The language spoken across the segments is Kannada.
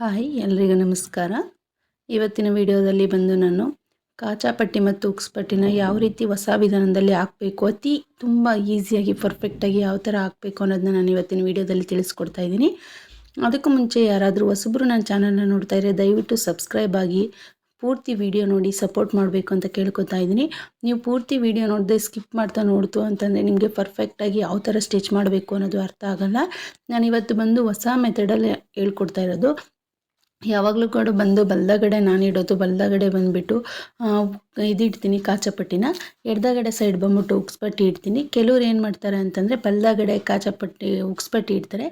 ಹಾಯ್, ಎಲ್ರಿಗೂ ನಮಸ್ಕಾರ. ಇವತ್ತಿನ ವಿಡಿಯೋದಲ್ಲಿ ಬಂದು ನಾನು ಕಾಚಾಪಟ್ಟಿ ಮತ್ತು ಉಕ್ಸ್ಪಟ್ಟಿನ ಯಾವ ರೀತಿ ಹೊಸ ವಿಧಾನದಲ್ಲಿ ಹಾಕಬೇಕು, ಅತಿ ತುಂಬ ಈಸಿಯಾಗಿ ಪರ್ಫೆಕ್ಟಾಗಿ ಯಾವ ಥರ ಹಾಕಬೇಕು ಅನ್ನೋದನ್ನ ನಾನು ಇವತ್ತಿನ ವಿಡಿಯೋದಲ್ಲಿ ತಿಳಿಸ್ಕೊಡ್ತಾ ಇದ್ದೀನಿ. ಅದಕ್ಕೂ ಮುಂಚೆ ಯಾರಾದರೂ ಹೊಸಬ್ರು ನನ್ನ ಚಾನಲ್ನ ನೋಡ್ತಾ ಇದ್ದರೆ ದಯವಿಟ್ಟು ಸಬ್ಸ್ಕ್ರೈಬ್ ಆಗಿ ಪೂರ್ತಿ ವಿಡಿಯೋ ನೋಡಿ ಸಪೋರ್ಟ್ ಮಾಡಬೇಕು ಅಂತ ಕೇಳ್ಕೊತಾ ಇದ್ದೀನಿ. ನೀವು ಪೂರ್ತಿ ವಿಡಿಯೋ ನೋಡದೆ ಸ್ಕಿಪ್ ಮಾಡ್ತಾ ನೋಡ್ತು ಅಂತಂದರೆ ನಿಮಗೆ ಪರ್ಫೆಕ್ಟಾಗಿ ಯಾವ ಥರ ಸ್ಟಿಚ್ ಮಾಡಬೇಕು ಅನ್ನೋದು ಅರ್ಥ ಆಗಲ್ಲ. ನಾನು ಇವತ್ತು ಬಂದು ಹೊಸ ಮೆಥಡಲ್ಲಿ ಹೇಳ್ಕೊಡ್ತಾ ಇರೋದು. ಯಾವಾಗಲೂ ಕೂಡ ಬಂದು ಬಲ್ದಗಡೆ ನಾನು ಇಡೋದು ಬಲ್ದಗಡೆ ಬಂದುಬಿಟ್ಟು ಇದಿಡ್ತೀನಿ ಕಾಚಪಟ್ಟಿನ. ಎಡದಗಡೆ ಸೈಡ್ ಬಂದ್ಬಿಟ್ಟು ಉಕ್ಸ್ಪಟ್ಟಿ ಇಡ್ತೀನಿ. ಕೆಲವ್ರು ಏನು ಮಾಡ್ತಾರೆ ಅಂತಂದರೆ ಬಲ್ದಗಡೆ ಕಾಚಪಟ್ಟಿ ಉಕ್ಸ್ಪಟ್ಟಿ ಇಡ್ತಾರೆ.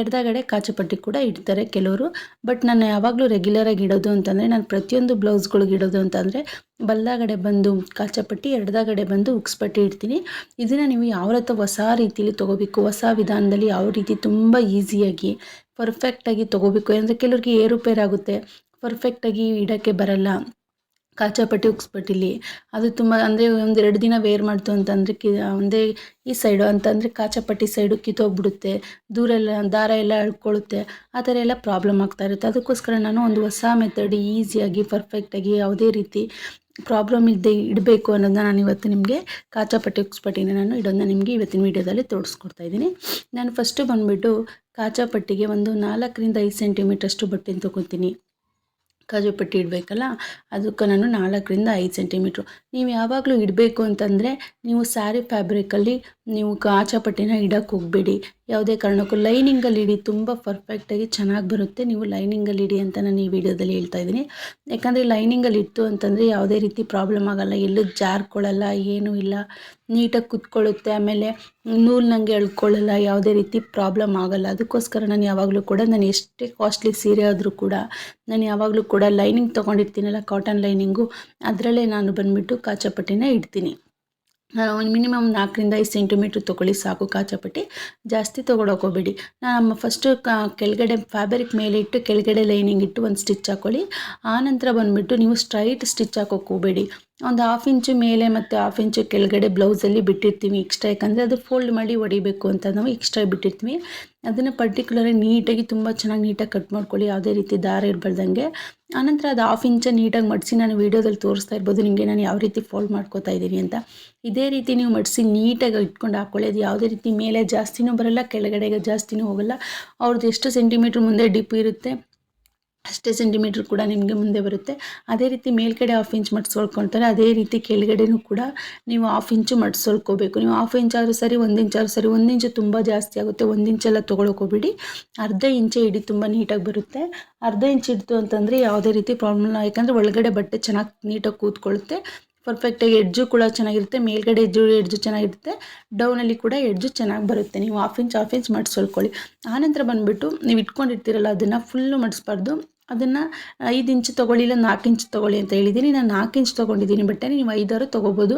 ಎಡದಗಡೆ ಕಾಚಪಟ್ಟಿ ಕೂಡ ಇಡ್ತಾರೆ ಕೆಲವರು. ಬಟ್ ನಾನು ಯಾವಾಗಲೂ ರೆಗ್ಯುಲರಾಗಿ ಇಡೋದು ಅಂತಂದರೆ ನಾನು ಪ್ರತಿಯೊಂದು ಬ್ಲೌಸ್ಗಳಿಗೆ ಇಡೋದು ಅಂತಂದರೆ ಬಲ್ದಗಡೆ ಬಂದು ಕಾಚಪಟ್ಟಿ, ಎಡದಗಡೆ ಬಂದು ಉಕ್ಸ್ಪಟ್ಟಿ ಇಡ್ತೀನಿ. ಇದನ್ನು ನೀವು ಯಾವ ರೀತಿ ಹೊಸ ರೀತಿಯಲ್ಲಿ ತೊಗೋಬೇಕು, ಹೊಸ ವಿಧಾನದಲ್ಲಿ ಯಾವ ರೀತಿ ತುಂಬ ಈಸಿಯಾಗಿ ಪರ್ಫೆಕ್ಟಾಗಿ ತೊಗೋಬೇಕು. ಅಂದರೆ ಕೆಲವ್ರಿಗೆ ಏರುಪೇರಾಗುತ್ತೆ. ಪರ್ಫೆಕ್ಟಾಗಿ ಇಡೋಕ್ಕೆ ಬರಲ್ಲ. ಕಾಚಾಪಟ್ಟಿ, ಉಕ್ಸ್ಪಟ್ಟಿಲಿ. ಅದು ತುಂಬ ಅಂದರೆ ಒಂದೆರಡು ದಿನ ವೇರ್ ಮಾಡ್ತು ಅಂತಂದರೆ ಕಿ, ಒಂದೇ ಈ ಸೈಡು ಅಂತಂದರೆ ಕಾಚಾಪಟ್ಟಿ ಸೈಡು ಕಿತ್ತೋಗ್ಬಿಡುತ್ತೆ. ದೂರ ಎಲ್ಲ ದಾರ ಎಲ್ಲ ಅಳ್ಕೊಳ್ಳುತ್ತೆ ಆ ಥರ ಎಲ್ಲ ಪ್ರಾಬ್ಲಮ್ ಆಗ್ತಾ ಇರುತ್ತೆ. ಅದಕ್ಕೋಸ್ಕರ ನಾನು ಒಂದು ಹೊಸ ಮೆಥಡ್ ಈಸಿಯಾಗಿ ಪರ್ಫೆಕ್ಟಾಗಿ ಯಾವುದೇ ರೀತಿ ಪ್ರಾಬ್ಲಮ್ ಇಲ್ಲದೆ ಇಡಬೇಕು ಅನ್ನೋದನ್ನ ನಾನು ಇವತ್ತು ನಿಮಗೆ ಕಾಚಾಪಟ್ಟಿ, ಉಕ್ಸ್ಪಟ್ಟಿನ ನಾನು ಇಡೋದನ್ನ ನಿಮಗೆ ಇವತ್ತಿನ ವೀಡಿಯೋದಲ್ಲಿ ತೋರಿಸ್ಕೊಡ್ತಾ ಇದ್ದೀನಿ. ನಾನು ಫಸ್ಟು ಬಂದುಬಿಟ್ಟು ಕಾಚಾಪಟ್ಟಿಗೆ ಒಂದು ನಾಲ್ಕರಿಂದ ಐದು ಸೆಂಟಿಮೀಟ್ರಷ್ಟು ಬಟ್ಟೆನ ತೊಗೊತೀನಿ. ಕಾಜು ಪಟ್ಟಿ ಇಡಬೇಕಲ್ಲ? ಅದಕ್ಕೆ ನಾನು ನಾಲ್ಕರಿಂದ ಐದು ಸೆಂಟಿಮೀಟ್ರು ನೀವು ಯಾವಾಗಲೂ ಇಡಬೇಕು ಅಂತಂದರೆ, ನೀವು ಸ್ಯಾರಿ ಫ್ಯಾಬ್ರಿಕಲ್ಲಿ ನೀವು ಕಾಚಾಪಟ್ಟಿನ ಇಡಕ್ಕೆ ಹೋಗಬೇಡಿ. ಯಾವುದೇ ಕಾರಣಕ್ಕೂ ಲೈನಿಂಗಲ್ಲಿ ಇಡಿ, ತುಂಬ ಪರ್ಫೆಕ್ಟಾಗಿ ಚೆನ್ನಾಗಿ ಬರುತ್ತೆ. ನೀವು ಲೈನಿಂಗಲ್ಲಿ ಇಡಿ ಅಂತ ನಾನು ಈ ವಿಡಿಯೋದಲ್ಲಿ ಹೇಳ್ತಾ ಇದ್ದೀನಿ. ಯಾಕಂದರೆ ಲೈನಿಂಗಲ್ಲಿ ಇತ್ತು ಅಂತಂದರೆ ಯಾವುದೇ ರೀತಿ ಪ್ರಾಬ್ಲಮ್ ಆಗೋಲ್ಲ. ಎಲ್ಲೂ ಜಾರ್ಕೊಳ್ಳಲ್ಲ, ಏನೂ ಇಲ್ಲ. ನೀಟಾಗಿ ಕುತ್ಕೊಳ್ಳುತ್ತೆ, ಆಮೇಲೆ ನೂಲ್ ನನಗೆ ಎಳ್ಕೊಳ್ಳಲ್ಲ, ಯಾವುದೇ ರೀತಿ ಪ್ರಾಬ್ಲಮ್ ಆಗೋಲ್ಲ. ಅದಕ್ಕೋಸ್ಕರ ನಾನು ಯಾವಾಗಲೂ ಕೂಡ ನಾನು ಎಷ್ಟೇ ಕಾಸ್ಟ್ಲಿ ಸೀರೆ ಆದರೂ ಕೂಡ ನಾನು ಯಾವಾಗಲೂ ಕೂಡ ಲೈನಿಂಗ್ ತೊಗೊಂಡಿರ್ತೀನಲ್ಲ ಕಾಟನ್ ಲೈನಿಂಗು ಅದರಲ್ಲೇ ನಾನು ಬಂದುಬಿಟ್ಟು ಕಾಚಪಟ್ಟಿನ ಇಡ್ತೀನಿ. ಮಿನಿಮಮ್ ನಾಲ್ಕರಿಂದ ಐದು ಸೆಂಟಿಮೀಟ್ರ್ ತೊಗೊಳ್ಳಿ ಸಾಕು, ಕಾಚಾಪಟ್ಟಿ. ಜಾಸ್ತಿ ತೊಗೊಳಕ್ಕೆ ಹೋಗಬೇಡಿ. ನಮ್ಮ ಫಸ್ಟು ಕೆಳಗಡೆ ಫ್ಯಾಬ್ರಿಕ್ ಮೇಲೆ ಇಟ್ಟು ಕೆಳಗಡೆ ಲೈನಿಂಗ್ ಇಟ್ಟು ಒಂದು ಸ್ಟಿಚ್ ಹಾಕ್ಕೊಳ್ಳಿ ಆನಂತರ ಬಂದುಬಿಟ್ಟು ನೀವು ಸ್ಟ್ರೈಟ್ ಸ್ಟಿಚ್ ಹಾಕೋಕೋಬೇಡಿ ಒಂದು ಹಾಫ್ ಇಂಚು ಮೇಲೆ ಮತ್ತು ಹಾಫ್ ಇಂಚು ಕೆಳಗಡೆ ಬ್ಲೌಸಲ್ಲಿ ಬಿಟ್ಟಿರ್ತೀವಿ ಎಕ್ಸ್ಟ್ರಾ ಯಾಕಂದರೆ ಅದು ಫೋಲ್ಡ್ ಮಾಡಿ ಹೊಡಿಬೇಕು ಅಂತ ನಾವು ಎಕ್ಸ್ಟ್ರಾ ಬಿಟ್ಟಿರ್ತೀವಿ. ಅದನ್ನು ಪರ್ಟಿಕ್ಯುಲರಾಗಿ ನೀಟಾಗಿ ತುಂಬ ಚೆನ್ನಾಗಿ ನೀಟಾಗಿ ಕಟ್ ಮಾಡ್ಕೊಳ್ಳಿ, ಯಾವುದೇ ರೀತಿ ದಾರ ಇರಬಾರ್ದಂಗೆ. ಆನಂತರ ಅದು ಹಾಫ್ ಇಂಚ ನೀಟಾಗಿ ಮಡಿಸಿ ನಾನು ವೀಡಿಯೋದಲ್ಲಿ ತೋರಿಸ್ತಾ ಇರ್ಬೋದು ನಿಮಗೆ ನಾನು ಯಾವ ರೀತಿ ಫೋಲ್ಡ್ ಮಾಡ್ಕೋತಾ ಇದ್ದೀನಿ ಅಂತ. ಇದೇ ರೀತಿ ನೀವು ಮಡಿಸಿ ನೀಟಾಗಿ ಇಟ್ಕೊಂಡು ಹಾಕ್ಕೊಳ್ಳಿ ಅದು ಯಾವುದೇ ರೀತಿ ಮೇಲೆ ಜಾಸ್ತಿನೂ ಬರೋಲ್ಲ, ಕೆಳಗಡೆಗೆ ಜಾಸ್ತಿನೂ ಹೋಗೋಲ್ಲ. ಅವ್ರದ್ದು ಎಷ್ಟು ಸೆಂಟಿಮೀಟ್ರ್ ಮುಂದೆ ಡಿಪ್ ಇರುತ್ತೆ ಅಷ್ಟೇ ಸೆಂಟಿಮೀಟ್ರ್ ಕೂಡ ನಿಮಗೆ ಮುಂದೆ ಬರುತ್ತೆ. ಅದೇ ರೀತಿ ಮೇಲ್ಗಡೆ ಹಾಫ್ ಇಂಚ್ ಮಡ್ಸ್ಕೊಳ್ಕೊಳ್ತಾರೆ ಅದೇ ರೀತಿ ಕೆಳಗಡೆನೂ ಕೂಡ ನೀವು ಹಾಫ್ ಇಂಚು ಮಡ್ಸ್ಕೊಳ್ಕೋಬೇಕು ನೀವು ಹಾಫ್ ಇಂಚ್ ಆದರೂ ಸರಿ, ಒಂದು ಇಂಚ್ ಆದರೂ ಸರಿ, ಒಂದು ಇಂಚು ತುಂಬ ಜಾಸ್ತಿ ಆಗುತ್ತೆ. ಒಂದು ಇಂಚೆಲ್ಲ ತೊಗೊಳಕೋಬೇಡಿ ಅರ್ಧ ಇಂಚೆ ಹಿಡಿ ತುಂಬ ನೀಟಾಗಿ ಬರುತ್ತೆ. ಅರ್ಧ ಇಂಚ್ ಇಡ್ತು ಅಂತಂದರೆ ಯಾವುದೇ ರೀತಿ ಪ್ರಾಬ್ಲಮ್ ಇಲ್ಲ. ಯಾಕಂದರೆ ಒಳಗಡೆ ಬಟ್ಟೆ ಚೆನ್ನಾಗಿ ನೀಟಾಗಿ ಕೂತ್ಕೊಳ್ಳುತ್ತೆ. ಪರ್ಫೆಕ್ಟಾಗಿ ಎಡ್ಜು ಕೂಡ ಚೆನ್ನಾಗಿರುತ್ತೆ, ಮೇಲ್ಗಡೆ ಎಜ್ಜು ಎಡ್ಜು ಚೆನ್ನಾಗಿರುತ್ತೆ. ಡೌನಲ್ಲಿ ಕೂಡ ಎಡ್ಜು ಚೆನ್ನಾಗಿ ಬರುತ್ತೆ. ನೀವು ಹಾಫ್ ಇಂಚ್ ಹಾಫ್ ಇಂಚ್ ಮಡ್ಸ್ಕೊಳ್ಕೊಳ್ಳಿ. ಆನಂತರ ಬಂದುಬಿಟ್ಟು ನೀವು ಇಟ್ಕೊಂಡಿರ್ತೀರಲ್ಲ, ಅದನ್ನು ಫುಲ್ಲು ಮಡಿಸ್ಬಾರ್ದು. ಅದನ್ನು ಐದು ಇಂಚ್ ತೊಗೊಳ್ಳಿ, ಇಲ್ಲ ನಾಲ್ಕು ಇಂಚ್ ತೊಗೊಳ್ಳಿ ಅಂತ ಹೇಳಿದ್ದೀನಿ. ನಾನು ನಾಲ್ಕು ಇಂಚ್ ತೊಗೊಂಡಿದ್ದೀನಿ ಬಟ್ಟೆ ನೀವು ಐದಾರು ತೊಗೋಬೋದು.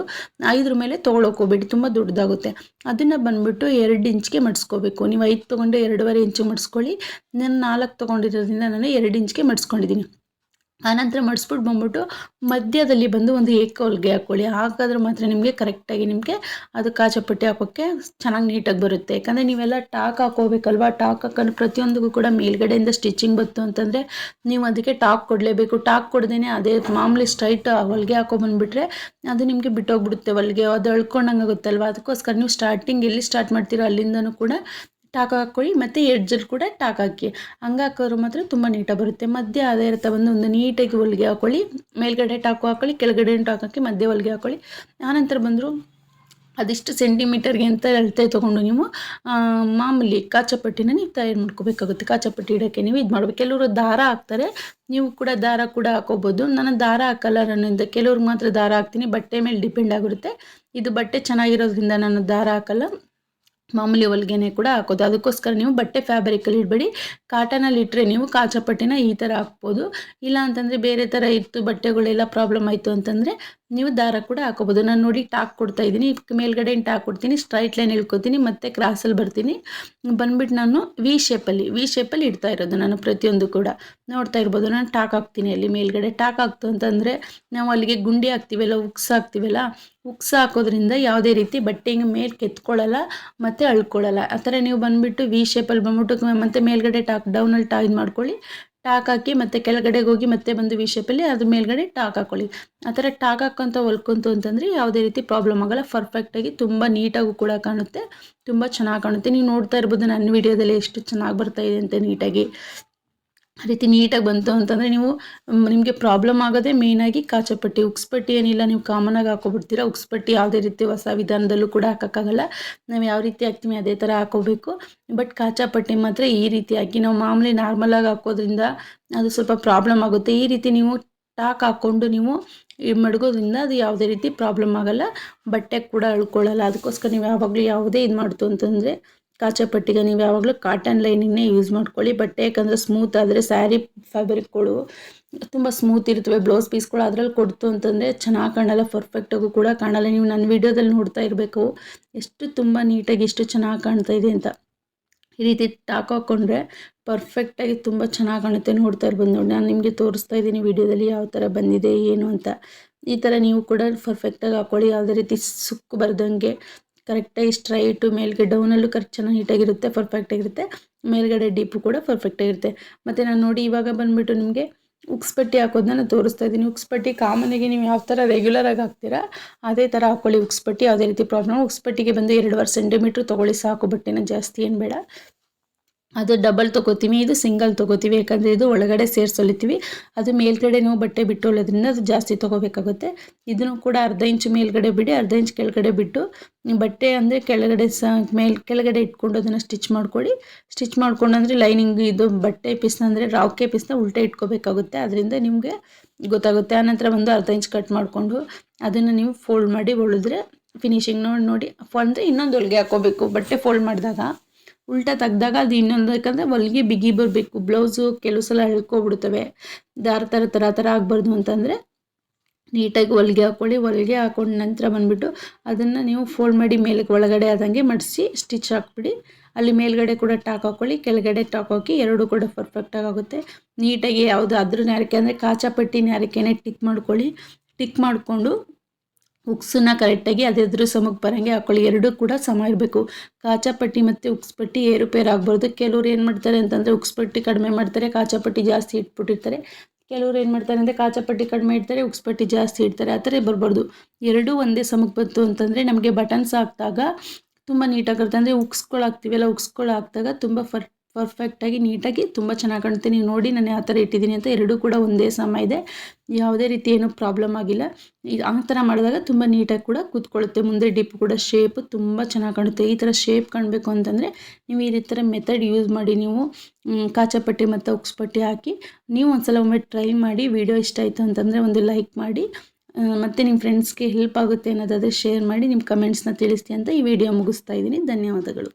ಐದರ ಮೇಲೆ ತೊಗೊಳಕ್ಕೆ ಹೋಗ್ಬೇಡಿ ತುಂಬ ದೊಡ್ಡದಾಗುತ್ತೆ. ಅದನ್ನು ಬಂದುಬಿಟ್ಟು ಎರಡು ಇಂಚ್ಗೆ ಮಡಿಸ್ಕೋಬೇಕು. ನೀವು ಐದು ತೊಗೊಂಡು ಎರಡೂವರೆ ಇಂಚು ಮಡಿಸ್ಕೊಳ್ಳಿ. ನಾನು ನಾಲ್ಕು ತೊಗೊಂಡಿರೋದ್ರಿಂದ ನಾನು ಎರಡು ಇಂಚ್ಗೆ ಮಡಿಸ್ಕೊಂಡಿದ್ದೀನಿ. ಆನಂತರ ಮಡಿಸ್ಬಿಟ್ಟು ಬಂದ್ಬಿಟ್ಟು ಮಧ್ಯದಲ್ಲಿ ಬಂದು ಒಂದು ಏಕ ಹೊಲಿಗೆ ಹಾಕ್ಕೊಳ್ಳಿ ಹಾಕಿದ್ರೆ ಮಾತ್ರ ನಿಮಗೆ ಕರೆಕ್ಟಾಗಿ ನಿಮಗೆ ಅದು ಕಾಚಪಟ್ಟಿ ಹಾಕೋಕ್ಕೆ ಚೆನ್ನಾಗಿ ನೀಟಾಗಿ ಬರುತ್ತೆ. ಯಾಕಂದರೆ ನೀವೆಲ್ಲ ಟಾಕ್ ಹಾಕೋಬೇಕಲ್ವಾ? ಟಾಕ್ ಹಾಕೊಂಡು ಪ್ರತಿಯೊಂದಿಗೂ ಕೂಡ ಮೇಲ್ಗಡೆಯಿಂದ ಸ್ಟಿಚಿಂಗ್ ಬಂತು ಅಂತಂದರೆ ನೀವು ಅದಕ್ಕೆ ಟಾಕ್ ಕೊಡಲೇಬೇಕು. ಟಾಕ್ ಕೊಡ್ದೇ ಅದೇ ಮಾಮೂಲಿ ಸ್ಟ್ರೈಟ್ ಹೊಲಿಗೆ ಹಾಕೊಬಂದ್ಬಿಟ್ರೆ ಅದು ನಿಮಗೆ ಬಿಟ್ಟೋಗ್ಬಿಡುತ್ತೆ ಹೊಲಿಗೆ. ಅದು ಅಳ್ಕೊಂಡಂಗೆ ಆಗುತ್ತಲ್ವ ಅದಕ್ಕೋಸ್ಕರ ನೀವು ಸ್ಟಾರ್ಟಿಂಗ್ ಎಲ್ಲಿ ಸ್ಟಾರ್ಟ್ ಮಾಡ್ತೀರೋ ಅಲ್ಲಿಂದನೂ ಕೂಡ ಟಾಕ್ ಹಾಕ್ಕೊಳ್ಳಿ, ಮತ್ತು ಎಡ್ಜಲ್ಲಿ ಕೂಡ ಟಾಕ್ ಹಾಕಿ. ಹಂಗೆ ಹಾಕೋರು ಮಾತ್ರ ತುಂಬ ನೀಟಾಗಿ ಬರುತ್ತೆ. ಮಧ್ಯ ಅದೇ ಇರುತ್ತೆ ಬಂದು ಒಂದು ನೀಟಾಗಿ ಹೊಲಿಗೆ ಹಾಕೊಳ್ಳಿ. ಮೇಲ್ಗಡೆ ಟಾಕು ಹಾಕೊಳ್ಳಿ ಕೆಳಗಡೆ ಟಾಕ್ ಹಾಕಿ, ಮಧ್ಯೆ ಹೊಲಿಗೆ ಹಾಕೊಳ್ಳಿ. ಆನಂತರ ಬಂದರು ಅದಿಷ್ಟು ಸೆಂಟಿಮೀಟರ್ಗೆ ಅಂತ ಅಳತೆ ತೊಗೊಂಡು ನೀವು ಮಾಮೂಲಿ ಕಾಚಪಟ್ಟಿನ ನೀವು ತಯಾರು ಮಾಡ್ಕೋಬೇಕಾಗುತ್ತೆ. ಕಾಚಪಟ್ಟಿ ಇಡೋಕ್ಕೆ ನೀವು ಇದು ಮಾಡಬೇಕು. ಕೆಲವರು ದಾರ ಹಾಕ್ತಾರೆ. ನೀವು ಕೂಡ ದಾರ ಕೂಡ ಹಾಕೋಬೋದು ನಾನು ದಾರ ಹಾಕಲ್ಲ ನನ್ನಿಂದ ಕೆಲವ್ರಿಗೆ ಮಾತ್ರ ದಾರ ಹಾಕ್ತೀನಿ. ಬಟ್ಟೆ ಮೇಲೆ ಡಿಪೆಂಡ್ ಆಗಿರುತ್ತೆ ಇದು ಬಟ್ಟೆ ಚೆನ್ನಾಗಿರೋದ್ರಿಂದ ನಾನು ದಾರ ಹಾಕಲ್ಲ. ಮಾಮೂಲಿ ಹೊಲಿಗೆನೆ ಕೂಡ ಹಾಕೋದು. ಅದಕ್ಕೋಸ್ಕರ ನೀವು ಬಟ್ಟೆ ಫ್ಯಾಬ್ರಿಕಲ್ಲಿ ಇಡಬೇಡಿ. ಕಾಟನಲ್ಲಿ ಇಟ್ಟರೆ ನೀವು ಕಾಚಪಟ್ಟಿನ ಈ ಥರ ಹಾಕ್ಬೋದು. ಇಲ್ಲ ಅಂತಂದರೆ ಬೇರೆ ಥರ ಇತ್ತು, ಬಟ್ಟೆಗಳೆಲ್ಲ ಪ್ರಾಬ್ಲಮ್ ಆಯಿತು ಅಂತಂದರೆ ನೀವು ದಾರ ಕೂಡ ಹಾಕೋಬೋದು. ನಾನು ನೋಡಿ ಟಾಕ್ ಕೊಡ್ತಾ ಇದ್ದೀನಿ. ಮೇಲ್ಗಡೆ ಟಾಕ್ ಕೊಡ್ತೀನಿ? ಸ್ಟ್ರೈಟ್ ಲೈನ್ ಇಳ್ಕೊತೀನಿ ಮತ್ತು ಕ್ರಾಸಲ್ಲಿ ಬರ್ತೀನಿ. ಬಂದ್ಬಿಟ್ಟು ನಾನು ವಿ ಶೇಪಲ್ಲಿ ವಿ ಶೇಪಲ್ಲಿ ಇಡ್ತಾ ಇರೋದು ನಾನು ಪ್ರತಿಯೊಂದು ಕೂಡ. ನೋಡ್ತಾ ಇರ್ಬೋದು. ನಾನು ಟಾಕ್ ಹಾಕ್ತೀನಿ ಅಲ್ಲಿ ಮೇಲ್ಗಡೆ. ಟಾಕ್ ಹಾಕ್ತು ಅಂತಂದರೆ ನಾವು ಅಲ್ಲಿಗೆ ಗುಂಡಿ ಹಾಕ್ತೀವಲ್ಲ, ಉಕ್ಸ್ ಹಾಕ್ತೀವಲ್ಲ, ಉಕ್ಸ್ ಹಾಕೋದ್ರಿಂದ ಯಾವುದೇ ರೀತಿ ಬಟ್ಟೆ ಹಿಂಗೆ ಮೇಲೆ ಕೆತ್ಕೊಳ್ಳಲ್ಲ, ಮತ್ತು ಅಳ್ಕೊಳ್ಳಲ್ಲ. ಆ ಥರ ನೀವು ಬಂದುಬಿಟ್ಟು ವಿ ಶೇಪಲ್ಲಿ ಬಂದ್ಬಿಟ್ಟು ಮತ್ತು ಮೇಲ್ಗಡೆ ಟಾಕ್ ಡೌನಲ್ಲಿ ಟಾ ಇದು ಮಾಡ್ಕೊಳ್ಳಿ ಟಾಕ್ ಹಾಕಿ ಮತ್ತೆ ಕೆಳಗಡೆಗೆ ಹೋಗಿ ಮತ್ತೆ ಬಂದು ವಿ ಶೇಪಲ್ಲಿ ಅದ್ರ ಮೇಲ್ಗಡೆ ಟಾಕ್ ಹಾಕೊಳ್ಳಿ. ಆ ಥರ ಟಾಕ್ ಹಾಕೊಂತ ಹೊಲ್ಕೊಂತು ಅಂತಂದರೆ ಯಾವುದೇ ರೀತಿ ಪ್ರಾಬ್ಲಮ್ ಆಗಲ್ಲ. ಪರ್ಫೆಕ್ಟಾಗಿ ತುಂಬ ನೀಟಾಗೂ ಕೂಡ ಕಾಣುತ್ತೆ. ತುಂಬ ಚೆನ್ನಾಗಿ ಕಾಣುತ್ತೆ. ನೀವು ನೋಡ್ತಾ ಇರ್ಬೋದು ನನ್ನ ವಿಡಿಯೋದಲ್ಲಿ ಎಷ್ಟು ಚೆನ್ನಾಗಿ ಬರ್ತಾ ಇದೆ ಅಂತ ನೀಟಾಗಿ ರೀತಿ ನೀಟಾಗಿ ಬಂತು ಅಂತಂದರೆ ನೀವು ನಿಮಗೆ ಪ್ರಾಬ್ಲಮ್ ಆಗೋದೇ ಮೇಯ್ನಾಗಿ ಕಾಚಪಟ್ಟಿ ಉಕ್ಸ್ಪಟ್ಟಿ ಏನಿಲ್ಲ, ನೀವು ಕಾಮನಾಗಿ ಹಾಕೊಬಿಡ್ತೀರಾ. ಉಕ್ಸ್ಪಟ್ಟಿ ಯಾವುದೇ ರೀತಿ ಹೊಸ ವಿಧಾನದಲ್ಲೂ ಕೂಡ ಹಾಕೋಕ್ಕಾಗಲ್ಲ. ನಾವು ಯಾವ ರೀತಿ ಹಾಕ್ತೀವಿ ಅದೇ ಥರ ಹಾಕೋಬೇಕು. ಬಟ್ ಕಾಚಾಪಟ್ಟಿ ಮಾತ್ರ ಈ ರೀತಿಯಾಗಿ ನಾವು ಮಾಮೂಲಿ ನಾರ್ಮಲಾಗಿ ಹಾಕೋದ್ರಿಂದ ಅದು ಸ್ವಲ್ಪ ಪ್ರಾಬ್ಲಮ್ ಆಗುತ್ತೆ. ಈ ರೀತಿ ನೀವು ಟಾಕ್ ಹಾಕ್ಕೊಂಡು ನೀವು ಮಡಗೋದ್ರಿಂದ ಅದು ಯಾವುದೇ ರೀತಿ ಪ್ರಾಬ್ಲಮ್ ಆಗೋಲ್ಲ. ಬಟ್ಟೆ ಕೂಡ ಅಳ್ಕೊಳ್ಳಲ್ಲ. ಅದಕ್ಕೋಸ್ಕರ ನೀವು ಯಾವಾಗಲೂ ಯಾವುದೇ ಇದು ಮಾಡ್ತು ಅಂತಂದರೆ ಕಾಚಪಟ್ಟಿಗೆ ನೀವು ಯಾವಾಗಲೂ ಕಾಟನ್ ಲೈನಿಂಗ್ನೇ ಯೂಸ್ ಮಾಡ್ಕೊಳ್ಳಿ. ಬಟ್ಟೆ ಯಾಕಂದರೆ ಸ್ಮೂತ್ ಆದರೆ ಸ್ಯಾರಿ ಫ್ಯಾಬ್ರಿಕ್ಗಳು ತುಂಬ ಸ್ಮೂತ್ ಇರ್ತವೆ. ಬ್ಲೌಸ್ ಪೀಸ್ಗಳು ಅದ್ರಲ್ಲಿ ಕೊಡ್ತು ಅಂತಂದರೆ ಚೆನ್ನಾಗಿ ಕಾಣಲ್ಲ. ಪರ್ಫೆಕ್ಟಾಗೂ ಕೂಡ ಕಾಣಲ್ಲ. ನೀವು ನನ್ನ ವೀಡಿಯೋದಲ್ಲಿ ನೋಡ್ತಾ ಇರಬೇಕು. ಎಷ್ಟು ತುಂಬ ನೀಟಾಗಿ ಎಷ್ಟು ಚೆನ್ನಾಗಿ ಕಾಣ್ತಾ ಇದೆ ಅಂತ. ಈ ರೀತಿ ಟಾಕ್ ಹಾಕ್ಕೊಂಡ್ರೆ ಪರ್ಫೆಕ್ಟಾಗಿ ತುಂಬ ಚೆನ್ನಾಗಿ ಕಾಣುತ್ತೆ ನೋಡ್ತಾ ಇರ್ಬೋದು ನೋಡಿ. ನಾನು ನಿಮಗೆ ತೋರಿಸ್ತಾ ಇದ್ದೀನಿ ವಿಡಿಯೋದಲ್ಲಿ ಯಾವ ಥರ ಬಂದಿದೆ, ಏನು ಅಂತ. ಈ ಥರ ನೀವು ಕೂಡ ಪರ್ಫೆಕ್ಟಾಗಿ ಹಾಕ್ಕೊಳ್ಳಿ ಯಾವುದೇ ರೀತಿ ಸುಕ್ಕು ಬರ್ದಂಗೆ ಕರೆಕ್ಟಾಗಿ ಸ್ಟ್ರೈಟು ಮೇಲ್ಗಡೆ ಡೌನಲ್ಲೂ ಕರೆಕ್ಟ್ ಚೆನ್ನಾಗಿ ನೀಟಾಗಿರುತ್ತೆ, ಪರ್ಫೆಕ್ಟಾಗಿರುತ್ತೆ. ಮೇಲ್ಗಡೆ ಡೀಪು ಕೂಡ ಪರ್ಫೆಕ್ಟಾಗಿರುತ್ತೆ. ಮತ್ತು ನಾನು ನೋಡಿ ಇವಾಗ ಬಂದುಬಿಟ್ಟು ನಿಮಗೆ ಉಕ್ಸ್ಪಟ್ಟಿ ಹಾಕೋದನ್ನ ನಾನು ತೋರಿಸ್ತಾ ಇದ್ದೀನಿ. ಉಕ್ಸ್ಪಟ್ಟಿ ಕಾಮನಿಗೆ ನೀವು ಯಾವ ಥರ ರೆಗ್ಯುಲರಾಗಿ ಹಾಕ್ತೀರಾ, ಅದೇ ಥರ ಹಾಕ್ಕೊಳ್ಳಿ ಉಕ್ಸ್ಪಟ್ಟಿ ಯಾವುದೇ ರೀತಿ ಪ್ರಾಬ್ಲಮ್ ಉಕ್ಸ್ಪಟ್ಟಿಗೆ ಬಂದು ಎರಡುವರೆ ಸೆಂಟಿಮೀಟ್ರ್ ತೊಗೊಳ್ಳಿ ಸಾಕು. ಬಟ್ಟೆನ ಜಾಸ್ತಿ ಏನು ಬೇಡ. ಅದು ಡಬಲ್ ತೊಗೋತೀವಿ, ಇದು ಸಿಂಗಲ್ ತೊಗೋತೀವಿ, ಯಾಕಂದರೆ ಇದು ಒಳಗಡೆ ಸೇರಿಸೊಲಿತೀವಿ ಅದು ಮೇಲ್ಗಡೆ ನಾವು ಬಟ್ಟೆ ಬಿಟ್ಟು ಹೊಲೋದ್ರಿಂದ ಅದು ಜಾಸ್ತಿ ತೊಗೋಬೇಕಾಗುತ್ತೆ. ಇದನ್ನು ಕೂಡ ಅರ್ಧ ಇಂಚು ಮೇಲ್ಗಡೆ ಬಿಡಿ, ಅರ್ಧ ಇಂಚು ಕೆಳಗಡೆ ಬಿಟ್ಟು ಬಟ್ಟೆ ಅಂದರೆ ಕೆಳಗಡೆ ಸ, ಮೇಲ್, ಕೆಳಗಡೆ ಇಟ್ಕೊಂಡು ಅದನ್ನು ಸ್ಟಿಚ್ ಮಾಡ್ಕೊಳ್ಳಿ ಸ್ಟಿಚ್ ಮಾಡ್ಕೊಂಡು ಅಂದರೆ ಲೈನಿಂಗ್ ಇದು ಬಟ್ಟೆ ಪೀಸ್ನ ಅಂದರೆ ರಾಕೆ ಪೀಸ್ನ ಉಲ್ಟೆ ಇಟ್ಕೋಬೇಕಾಗುತ್ತೆ. ಅದರಿಂದ ನಿಮಗೆ ಗೊತ್ತಾಗುತ್ತೆ. ಆನಂತರ ಒಂದು ಅರ್ಧ ಇಂಚು ಕಟ್ ಮಾಡಿಕೊಂಡು ಅದನ್ನು ನೀವು ಫೋಲ್ಡ್ ಮಾಡಿ ಹೊಲಿದ್ರೆ ಫಿನಿಶಿಂಗ್ ನೋಡಿ ನೋಡಿ ಅಂದರೆ ಇನ್ನೊಂದು ಹೊಲಿಗೆ ಹಾಕೋಬೇಕು. ಬಟ್ಟೆ ಫೋಲ್ಡ್ ಮಾಡಿದಾಗ ಉಲ್ಟಾ ತೆಗ್ದಾಗ ಅದು ಇನ್ನೊಂದು, ಯಾಕಂದರೆ ಹೊಲಿಗೆ ಬಿಗಿ ಬರಬೇಕು, ಬ್ಲೌಸು ಕೆಲವು ಸಲ ಹೇಳ್ಕೊಬಿಡ್ತವೆ ದಾರ ಥರ ಥರ ಥರ ಆಗಬಾರ್ದು ಅಂತಂದರೆ ನೀಟಾಗಿ ಹೊಲಿಗೆ ಹಾಕ್ಕೊಳ್ಳಿ ಹೊಲಿಗೆ ಹಾಕೊಂಡ ನಂತರ ಬಂದುಬಿಟ್ಟು ಅದನ್ನು ನೀವು ಫೋಲ್ಡ್ ಮಾಡಿ ಮೇಲೆ ಒಳಗಡೆ ಆದಂಗೆ ಮಡಿಸಿ ಸ್ಟಿಚ್ ಹಾಕ್ಬಿಡಿ. ಅಲ್ಲಿ ಮೇಲ್ಗಡೆ ಕೂಡ ಟಾಕ್ ಹಾಕ್ಕೊಳ್ಳಿ ಕೆಳಗಡೆ ಟಾಕ್ ಹಾಕಿ ಎರಡೂ ಕೂಡ ಪರ್ಫೆಕ್ಟಾಗಿ ಆಗುತ್ತೆ. ನೀಟಾಗಿ ಯಾವುದು ಅದ್ರ ನ್ಯಾರಿಕೆ ಅಂದರೆ ಕಾಚಾಪಟ್ಟಿ ನ್ಯಾರಿಕೆನೇ ಟಿಕ್ ಮಾಡ್ಕೊಳ್ಳಿ. ಟಿಕ್ ಮಾಡಿಕೊಂಡು ಉಕ್ಸನ್ನ ಕರೆಕ್ಟಾಗಿ ಅದೆದುರು ಸಮಕ್ಕೆ ಬರೋಂಗೆ ಹಾಕೊಳ್ಳಿ. ಎರಡೂ ಕೂಡ ಸಮ ಇರಬೇಕು. ಕಾಚಾಪಟ್ಟಿ ಮತ್ತು ಉಕ್ಸ್ಪಟ್ಟಿ ಏರುಪೇರು ಆಗ್ಬಾರ್ದು. ಕೆಲವ್ರು ಏನು ಮಾಡ್ತಾರೆ ಅಂತಂದರೆ ಉಕ್ಸ್ಪಟ್ಟಿ ಕಡಿಮೆ ಮಾಡ್ತಾರೆ, ಕಾಚಾಪಟ್ಟಿ ಜಾಸ್ತಿ ಇಟ್ಬಿಟ್ಟಿರ್ತಾರೆ. ಕೆಲವ್ರು ಏನು ಮಾಡ್ತಾರೆ ಅಂದರೆ ಕಾಚಾಪಟ್ಟಿ ಕಡಿಮೆ ಇಡ್ತಾರೆ, ಉಕ್ಸ್ಪಟ್ಟಿ ಜಾಸ್ತಿ ಇಡ್ತಾರೆ. ಆ ಥರ ಬರಬಾರ್ದು ಎರಡೂ ಒಂದೇ ಸಮಕ್ಕೆ ಬಂತು ಅಂತಂದರೆ ನಮಗೆ ಬಟನ್ಸ್ ಹಾಕಿದಾಗ ತುಂಬ ನೀಟಾಗಿರುತ್ತೆ ಅಂದರೆ ಉಕ್ಸ್ಗಳು ಹಾಕ್ತೀವಲ್ಲ ಉಕ್ಸ್ಗಳು ಹಾಕಿದಾಗ ತುಂಬ ಫರ್ ಪರ್ಫೆಕ್ಟಾಗಿ ನೀಟಾಗಿ ತುಂಬ ಚೆನ್ನಾಗಿ ಕಾಣುತ್ತೆ. ನೀವು ನೋಡಿ ನಾನು ಯಾವ ಥರ ಇಟ್ಟಿದ್ದೀನಿ ಅಂತ ಎರಡೂ ಕೂಡ ಒಂದೇ ಸಮ ಇದೆ. ಯಾವುದೇ ರೀತಿ ಏನೂ ಪ್ರಾಬ್ಲಮ್ ಆಗಿಲ್ಲ. ಈಗ ಆ ಥರ ಮಾಡಿದಾಗ ತುಂಬ ನೀಟಾಗಿ ಕೂಡ ಕೂತ್ಕೊಳ್ಳುತ್ತೆ. ಮುಂದೆ ಡಿಪ್ ಕೂಡ ಶೇಪ್ ತುಂಬ ಚೆನ್ನಾಗಿ ಕಾಣುತ್ತೆ. ಈ ಥರ ಶೇಪ್ ಕಾಣಬೇಕು ಅಂತಂದರೆ ನೀವು ಈ ಥರ ಮೆಥಡ್ ಯೂಸ್ ಮಾಡಿ ನೀವು ಕಾಚಪಟ್ಟಿ ಮತ್ತು ಉಕ್ಸ್ಪಟ್ಟಿ ಹಾಕಿ ನೀವು ಒಂದ್ಸಲ ಒಮ್ಮೆ ಟ್ರೈ ಮಾಡಿ ವಿಡಿಯೋ ಇಷ್ಟ ಆಯಿತು ಅಂತಂದರೆ ಒಂದು ಲೈಕ್ ಮಾಡಿ ಮತ್ತು ನಿಮ್ಮ ಫ್ರೆಂಡ್ಸ್ಗೆ ಹೆಲ್ಪ್ ಆಗುತ್ತೆ ಅನ್ನೋದಾದರೆ ಶೇರ್ ಮಾಡಿ, ನಿಮ್ಮ ಕಮೆಂಟ್ಸ್ನ ತಿಳಿಸ್ತೀನಿ ಅಂತ ಈ ವಿಡಿಯೋ ಮುಗಿಸ್ತಾ ಇದ್ದೀನಿ. ಧನ್ಯವಾದಗಳು.